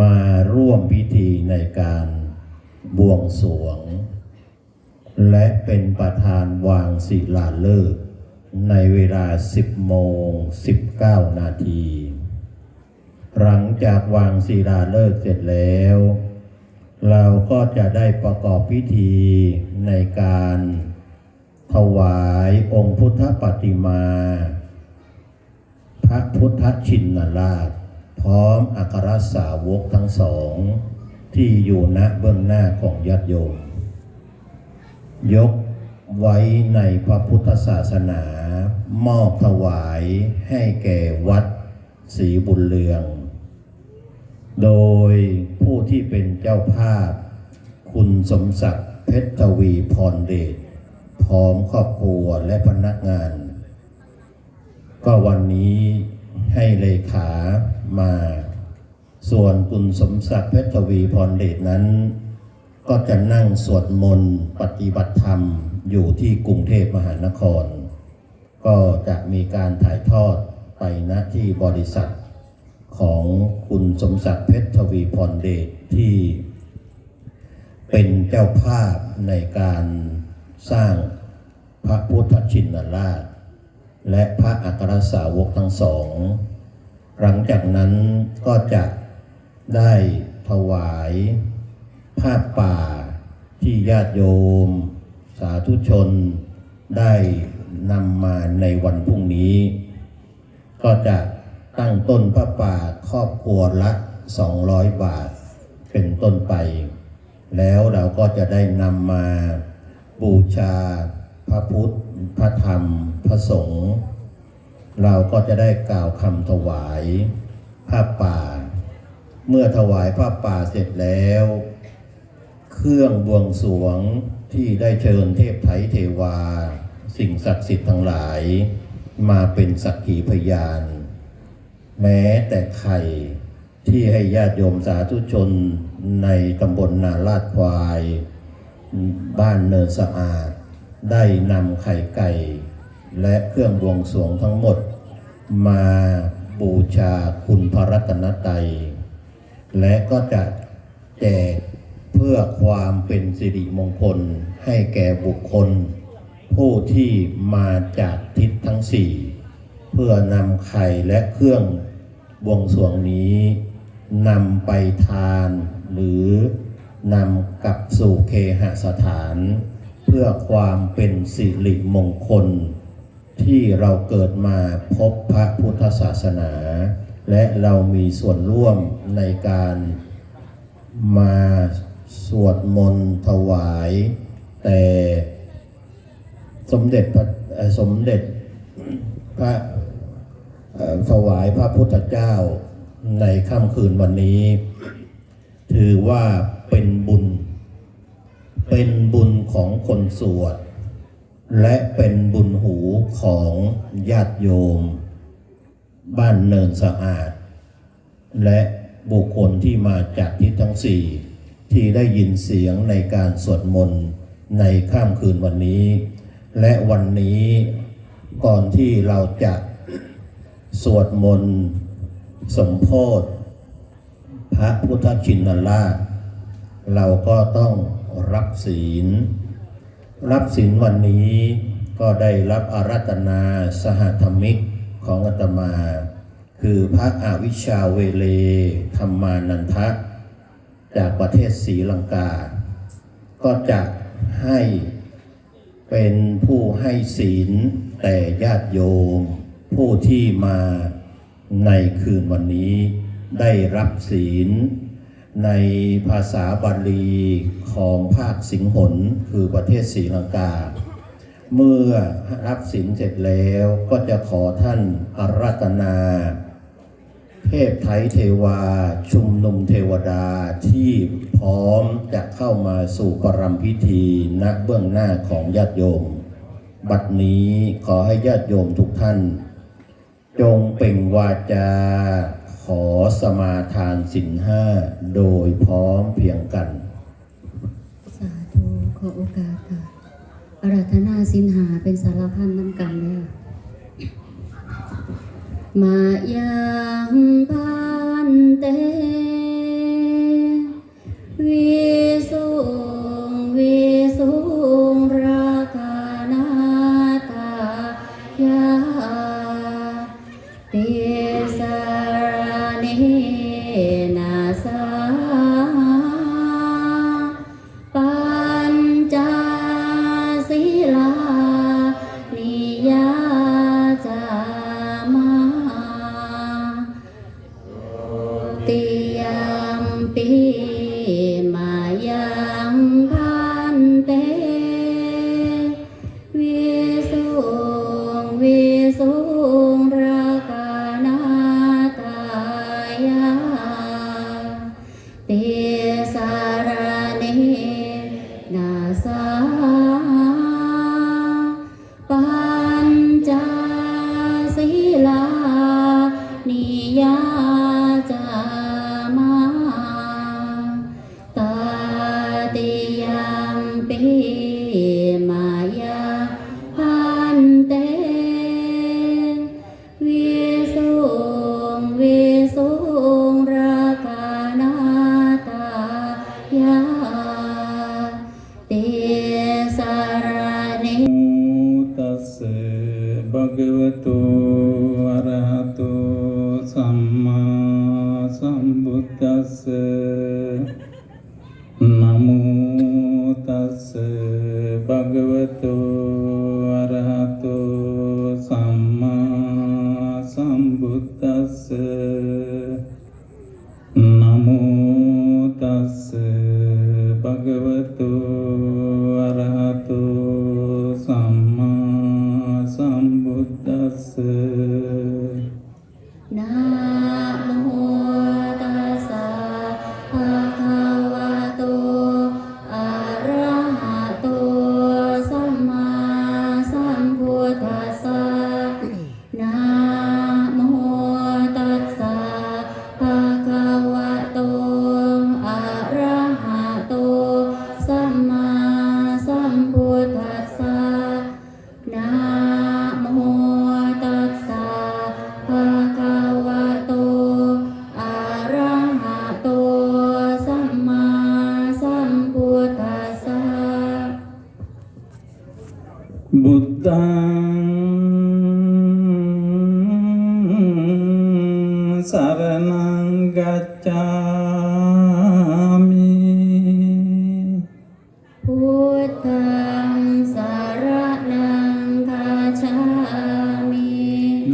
มาร่วมพิธีในการบวงสรวง และเป็นประธานวางศิลาฤกษ์ในเวลา 10 โมง 19 นาที หลังจากวางศิลาฤกษ์เสร็จแล้ว เราก็จะได้ประกอบพิธีในการถวายองค์พุทธปฏิมา พระพุทธชินราช พร้อมอัครสาวกทั้งสอง ที่อยู่ณเบื้องหน้าของญาติโยม ยกไว้ในพระพุทธศาสนามอบถวายให้แก่วัดศรีบุญเรือง โดยผู้ที่เป็นเจ้าภาพ คุณสมศักดิ์เพชรทวีพรเดชพร้อมครอบครัวและพนักงาน ก็วันนี้ ให้เลขามา ส่วนคุณสมศักดิ์เพชรทวีพรเดชนั้น ก็จะนั่งสวดมนต์ปฏิบัติธรรมอยู่ที่กรุงเทพมหานคร ก็จะมีการถ่ายทอดไปณที่บริษัทของคุณสมศักดิ์เพชรทวีพรเดชที่เป็นเจ้าภาพในการสร้างพระพุทธชินราช และพระอัครสาวกทั้งสอง หลังจากนั้นก็จะได้ถวายผ้าป่าที่ญาติโยม สาธุชนได้นำมาในวันพรุ่งนี้ ก็จะตั้งต้นผ้าป่าครอบครัวละ 200 บาทเป็นต้นไป แล้วเราก็จะได้นำมาบูชา พระพุทธ พระธรรม พระสงฆ์เราก็จะได้กล่าวคำถวายผ้าป่า เมื่อถวายผ้าป่าเสร็จแล้ว เครื่องบวงสรวงที่ได้เชิญเทพไถเทวา สิ่งศักดิ์สิทธิ์ทั้งหลาย มาเป็นสักขีพยาน แม้แต่ไข่ที่ให้ญาติโยมสาธุชนในตำบลนาลาดควาย บ้านเนินสะอาด ได้นำไข่ไก่ และเครื่องบวงสรวงทั้งหมด มาบูชาคุณพระรัตนตรัยและก็จะแจกเพื่อความเป็นสิริมงคลให้แก่บุคคล ผู้ที่มาจากทิศทั้งสี่เพื่อนำไข่และเครื่องบวงสรวงนี้นำไปทานหรือนำกลับสู่เคหสถาน พื่อความเป็นสิริมงคล ที่เราเกิดมาพบพระพุทธศาสนา และเรามีส่วนร่วมในการมาสวดมนต์ถวาย แต่สมเด็จพระสมเด็จพระถวายพระพุทธเจ้าในค่ำคืนวันนี้ ถือว่าเป็นบุญ เป็นบุญของคนสวด และเป็นบุญหูของญาติโยม บ้านเนินสะอาด และบุคคลที่มาจากทิศทั้งสี่ที่ได้ยินเสียงในการสวดมนต์ในค่ำคืนวันนี้ และวันนี้ก่อนที่เราจะสวดมนต์สมโพธิพระพุทธชินราช เราก็ต้อง รับศีล รับศีลวันนี้ก็ได้รับอารัตนาสหธรรมิกของอาตมา คือพระอาวิชชาเวเลธรรมานันทะ จากประเทศศรีลังกา ก็จะให้เป็นผู้ให้ศีลแต่ญาติโยม ผู้ที่มาในคืนวันนี้ได้รับศีล ในภาษาบาลีของภาคสิงหนคือประเทศศรีลังกา เมื่อรับศีลเสร็จแล้วก็จะขอท่านอารัตนา เทพไทยเทวา ชุมนุมเทวดาที่พร้อมจะเข้ามาสู่ปรำพิธีณเบื้องหน้าของญาติโยม บัดนี้ขอให้ญาติโยมทุกท่าน จงเป่งวาจา อสมาทานสินห้าโดยพร้อมเพียงกัน สาธุขอโอกาสค่ะอารัธนาสินหาเป็นสารพันน้ำกันเลยมายังพานเต อ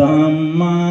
ธั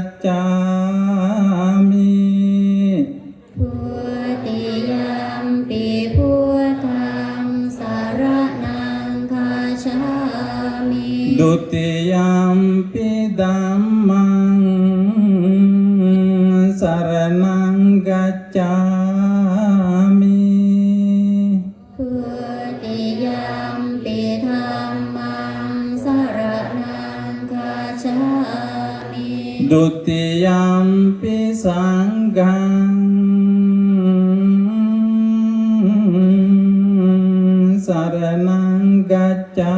ต สา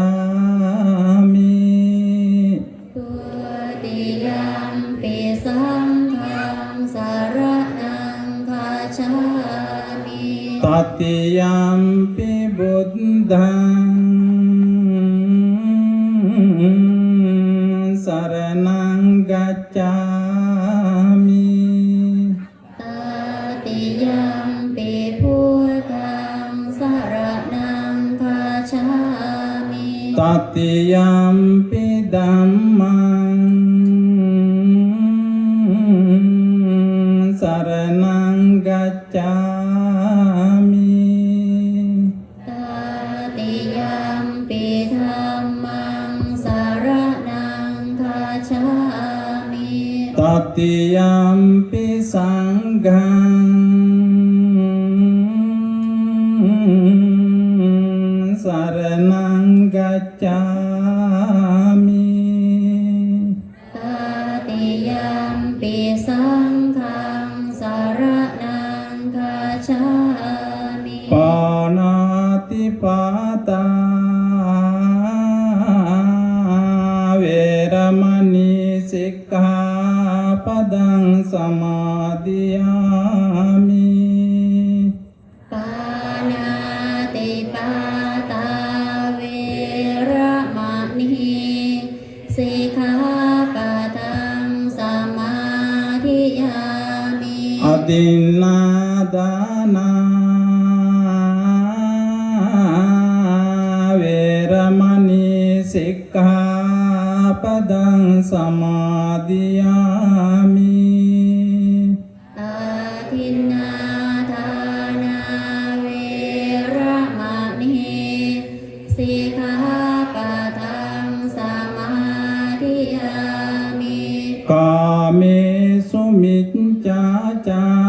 පටින්නාදානා වේරමණී සික්ඛාපදං සමාදියාමි. කාමේ සුමිච්ඡාචා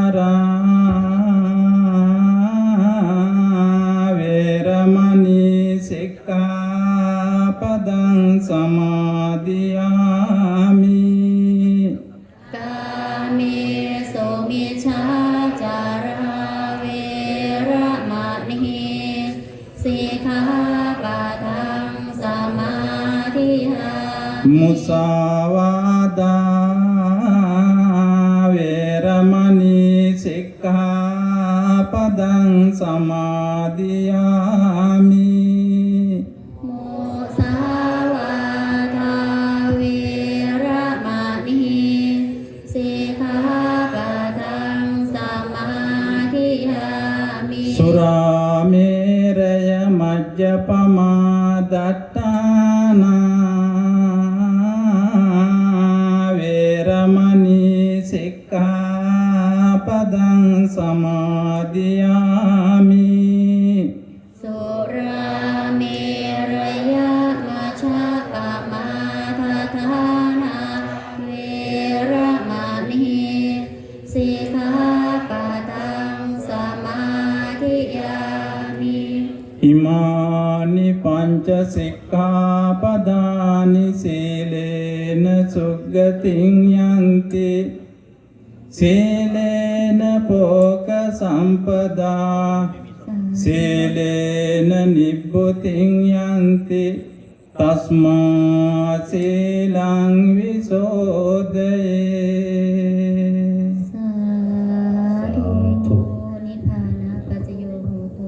ะปัจจโยโหตุ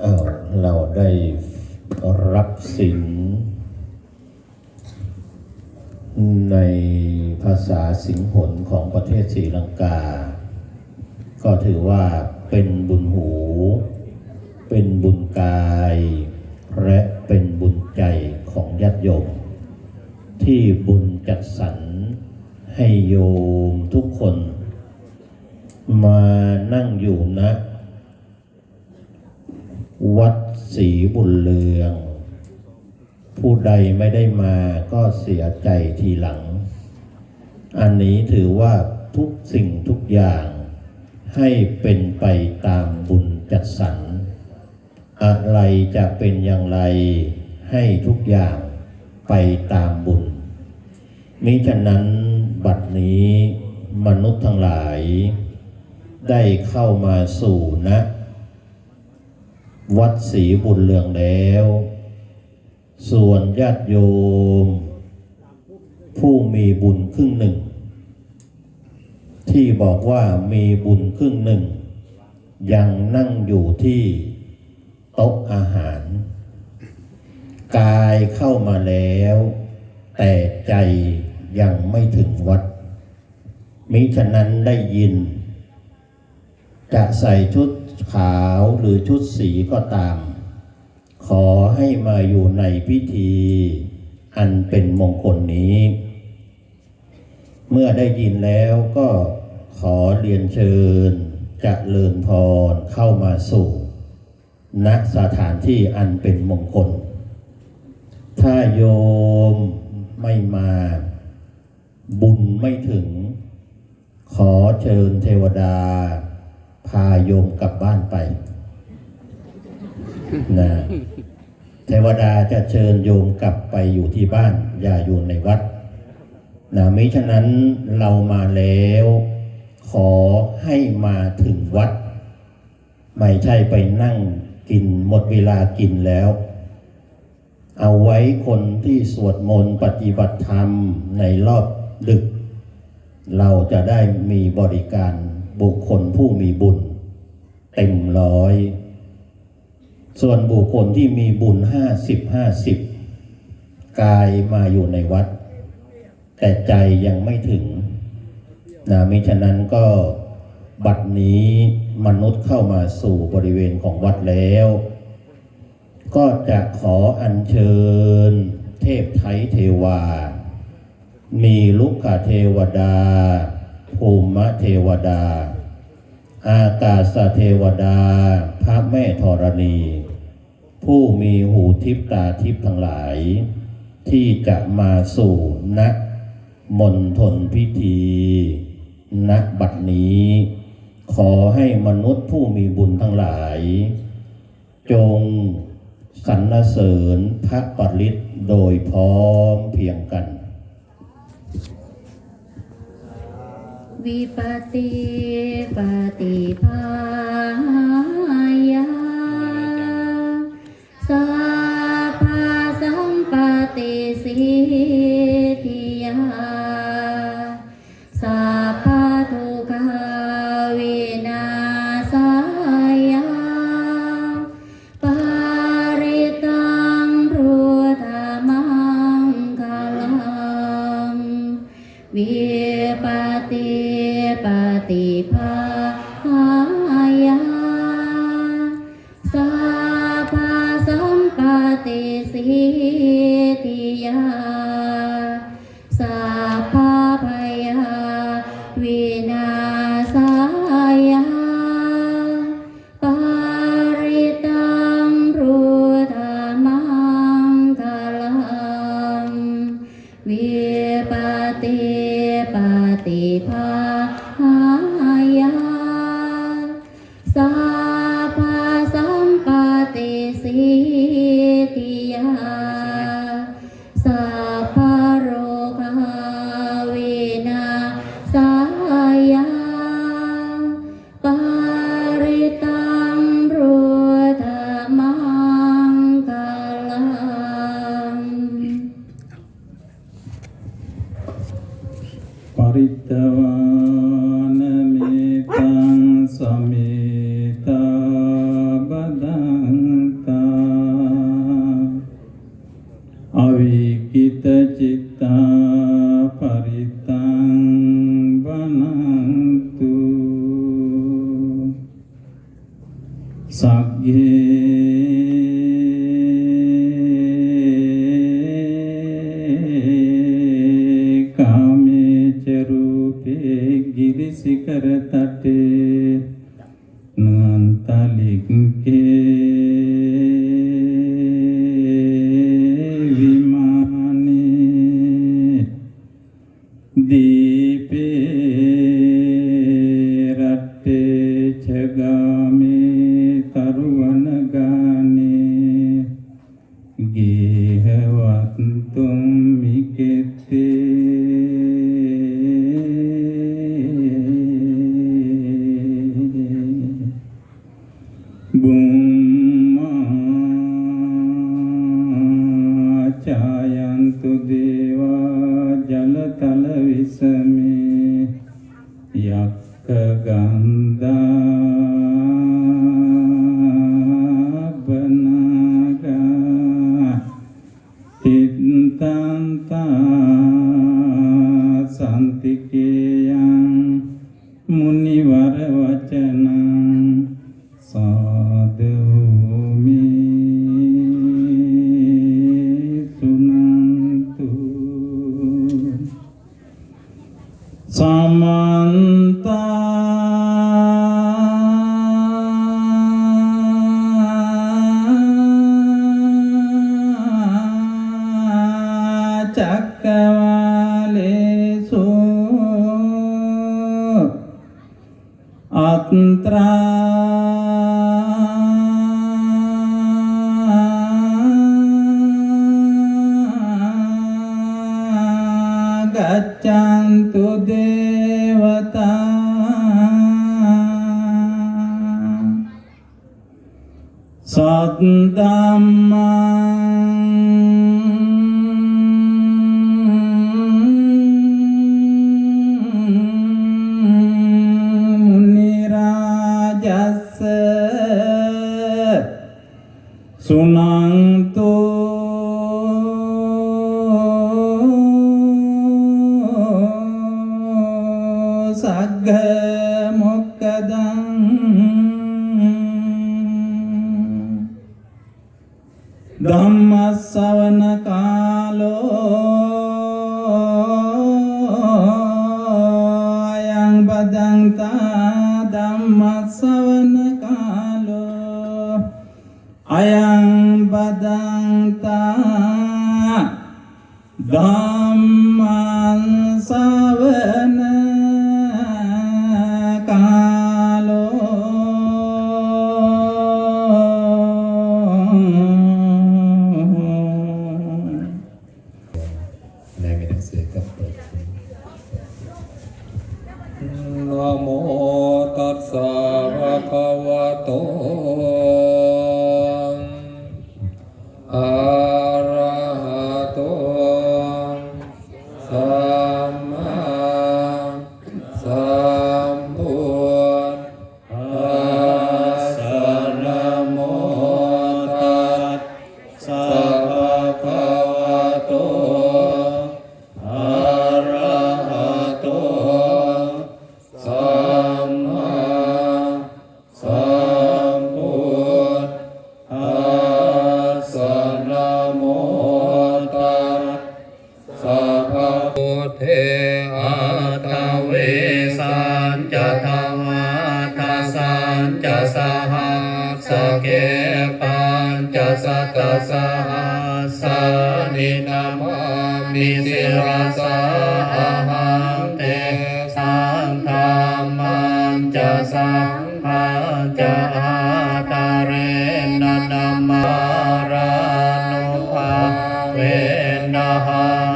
เอ่อเราได้รับสิน ในภาษาสิงหนของประเทศศรีลังกา ก็ถือว่าเป็นบุญหู เป็นบุญกาย และเป็นบุญใจของญาติโยม ที่บุญจัดสรรให้โยมทุกคน มานั่งอยู่นะ วัดศรีบุญเรือง ผู้ใดไม่ได้มาก็เสียใจทีหลัง อันนี้ถือว่าทุกสิ่งทุกอย่างให้เป็นไปตามบุญจัดสรร อะไรจะเป็นอย่างไรให้ทุกอย่างไปตามบุญ มิฉะนั้นบัดนี้มนุษย์ทั้งหลาย ได้เข้ามาสู่นะ วัดศรีบุญเรืองแล้ว ส่วนญาติโยม ผู้มีบุญครึ่งหนึ่ง ที่บอกว่ามีบุญครึ่งหนึ่ง ยังนั่งอยู่ที่โต๊ะอาหาร กายเข้ามาแล้ว แต่ใจยังไม่ถึงวัด มิฉะนั้นได้ยิน จะใส่ชุดขาวหรือชุดสีก็ตาม ขอให้มาอยู่ในพิธี อันเป็นมงคลนี้ เมื่อได้ยินแล้วก็ขอเรียนเชิญจะเลิญพรเข้ามาสู่ณสถานที่อันเป็นมงคล ถ้าโยมไม่มา บุญไม่ถึง ขอเชิญเทวดา พาโยมกลับบ้านไป นะเทวดาจะเชิญโยมกลับไปอยู่ที่บ้าน อย่าอยู่ในวัดนะมิฉะนั้นเรามาแล้ว ขอให้มาถึงวัด ไม่ใช่ไปนั่งกินหมดเวลากินแล้ว เอาไว้คนที่สวดมนต์ปฏิบัติธรรมในรอบดึก เราจะได้มีบริการบุคคลผู้มีบุญ เต็มร้อย ส่วนบุคคลที่มีบุญห้าสิบห้าสิบกายมาอยู่ในวัด แต่ใจยังไม่ถึงนะมิฉะนั้นก็บัดนี้มนุษย์เข้ามาสู่บริเวณของวัดแล้ว ก็จะขออัญเชิญ เทพไทยเทวา มีลุกขเทวดา ภูมิเทวดา อากาศเทวดา พระแม่ธรณี ผู้มีหูทิพตาทิพทั้งหลาย ที่จะมาสู่ณมณฑลพิธีณบัดนี้ ขอให้มนุษย์ผู้มีบุญทั้งหลาย จงสรรเสริญพระปริตโดยพร้อมเพียงกัน วิปติปฏิภา สัพพสัมปติสิทธิยาสัพพทุกขาวินาศายาปาริตังพุทธมังคลังวิปติป สุ